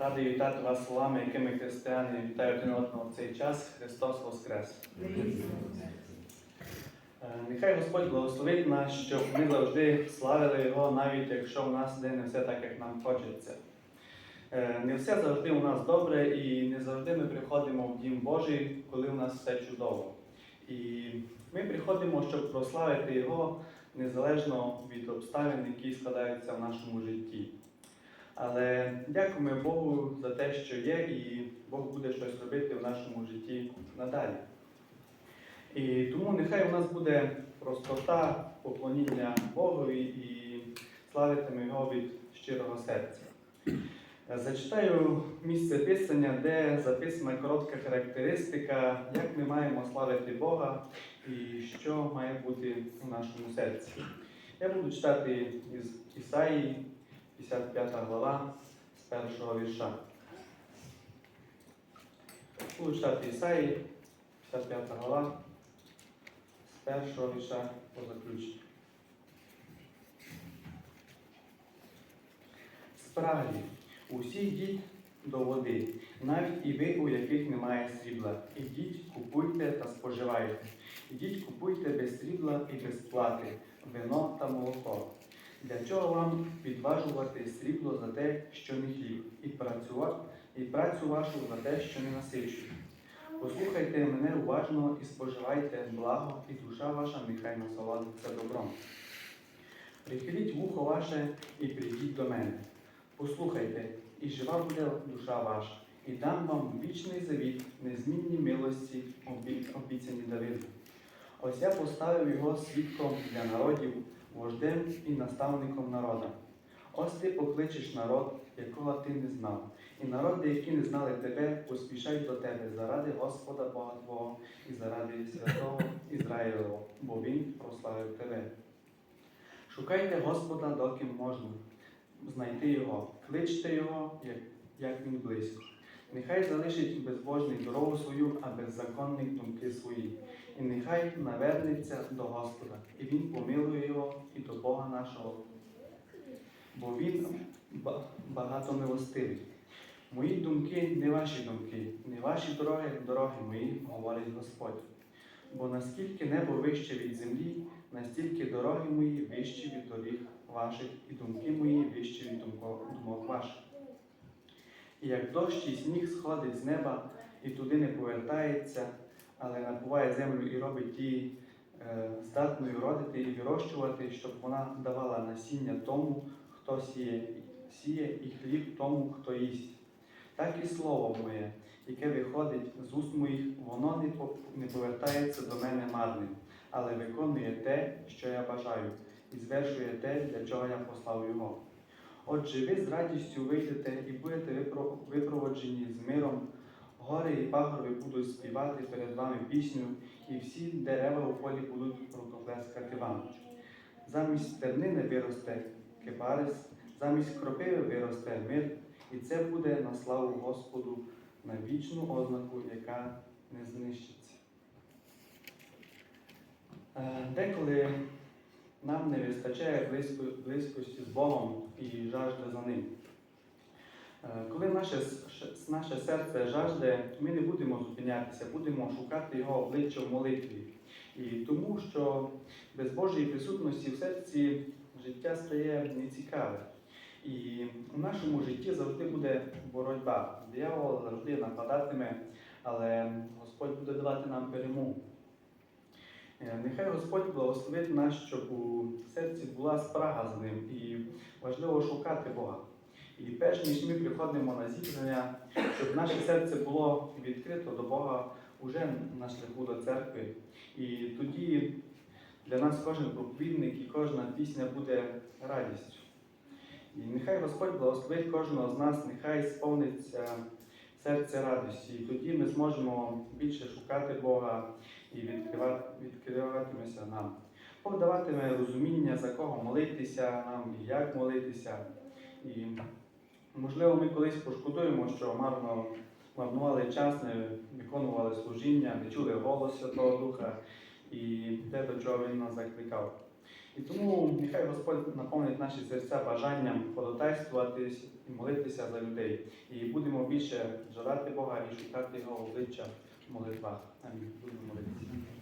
Радий вітати вас словами, якими християни вітають один одного в цей час. Христос Воскрес! Е, Нехай Господь благословить нас, щоб ми завжди славили Його, навіть якщо в нас не все так, як нам хочеться. Е, Не все завжди у нас добре, і не завжди ми приходимо в Дім Божий, коли у нас все чудово. І ми приходимо, щоб прославити Його незалежно від обставин, які складаються в нашому житті. Але дякуємо Богу за те, що є, і Бог буде щось робити в нашому житті надалі. І тому нехай у нас буде простота, поклоніння Богові і славитиме Його від щирого серця. Зачитаю місце писання, де записана коротка характеристика, як ми маємо славити Бога і що має бути у нашому серці. Я буду читати із Ісаї, 55 глава, з першого вірша. Буду читати Ісаї, 55 глава, з першого вірша по заключенню. Справді, усі йдіть до води, навіть і ви, у яких немає срібла. Ідіть, купуйте та споживайте. Ідіть, купуйте без срібла і без плати, вино та молоко. Для чого вам підважувати срібло за те, що не хліб, і працювати, і працю вашу за те, що не насичує? Послухайте мене уважно і споживайте благо, і душа ваша нехай насолодиться добром. Прихиліть вухо ваше і прийдіть до мене. Послухайте, і жива буде душа ваша, і дам вам вічний завіт, незмінні милості, обіцяні Давиду. Ось я поставив його свідком для народів, вождем і наставником народа. Ось ти покличеш народ, якого ти не знав, і народи, які не знали тебе, поспішають до тебе заради Господа Бога Твого і заради святого Ізраїлового, бо Він прославив тебе. Шукайте Господа, доки можна, знайти Його, кличте Його, як, як Він близько. Нехай залишить безбожний дорогу свою, а беззаконник думки свої. І нехай навернеться до Господа, і Він помилує Бога нашого, бо Він багато милостивий. Мої думки не ваші думки, не ваші дороги, дороги мої, говорить Господь. Бо наскільки небо вище від землі, настільки дороги мої вищі від доріг ваших, і думки мої вищі від думок ваших. І як дощ і сніг сходить з неба і туди не повертається, але напуває землю і робить її здатною родити і вирощувати, щоб вона давала насіння тому, хто сіє, сіє, і хліб тому, хто їсть. Так і слово моє, яке виходить з уст моїх, воно не, повертається до мене марним, але виконує те, що я бажаю, і звершує те, для чого я послав його. Отже, ви з радістю вийдете і будете випроводжені з миром. Гори і пагорби будуть співати перед вами пісню, і всі дерева у полі будуть рукоплескати вам. Замість тернини виросте кипарис, замість кропиви виросте мир, і це буде на славу Господу, на вічну ознаку, яка не знищиться. Е, Деколи нам не вистачає близько- близькості з Богом і жажди за ним. Е, Коли наше, наше серце жажде, ми не будемо зупинятися, будемо шукати Його обличчя в молитві. І тому, що без Божої присутності в серці життя стає нецікаве. І у нашому житті завжди буде боротьба. Диявол завжди нападатиме, але Господь буде давати нам перемогу. Е, Нехай Господь благословить нас, щоб у серці була спрага за ним і важливо шукати Бога. І перш ніж ми приходимо на зібрання, щоб наше серце було відкрито до Бога уже на шляху до церкви. І тоді для нас кожен проповідник і кожна пісня буде радістю. І нехай Господь благословить кожного з нас, нехай сповниться серце радості. І тоді ми зможемо більше шукати Бога і відкривати, відкриватиметься нам. Бог даватиме розуміння, за кого молитися нам і як молитися. І можливо, ми колись пошкодуємо, що марно марнували час, не виконували служіння, не чули голос Святого Духа і те, до чого він нас закликав. І тому нехай Господь наповнить наші серця бажанням ходатайствуватись і молитися за людей. І будемо більше жадати Бога і шукати Його обличчя в молитвах. Амінь. Будемо молитися.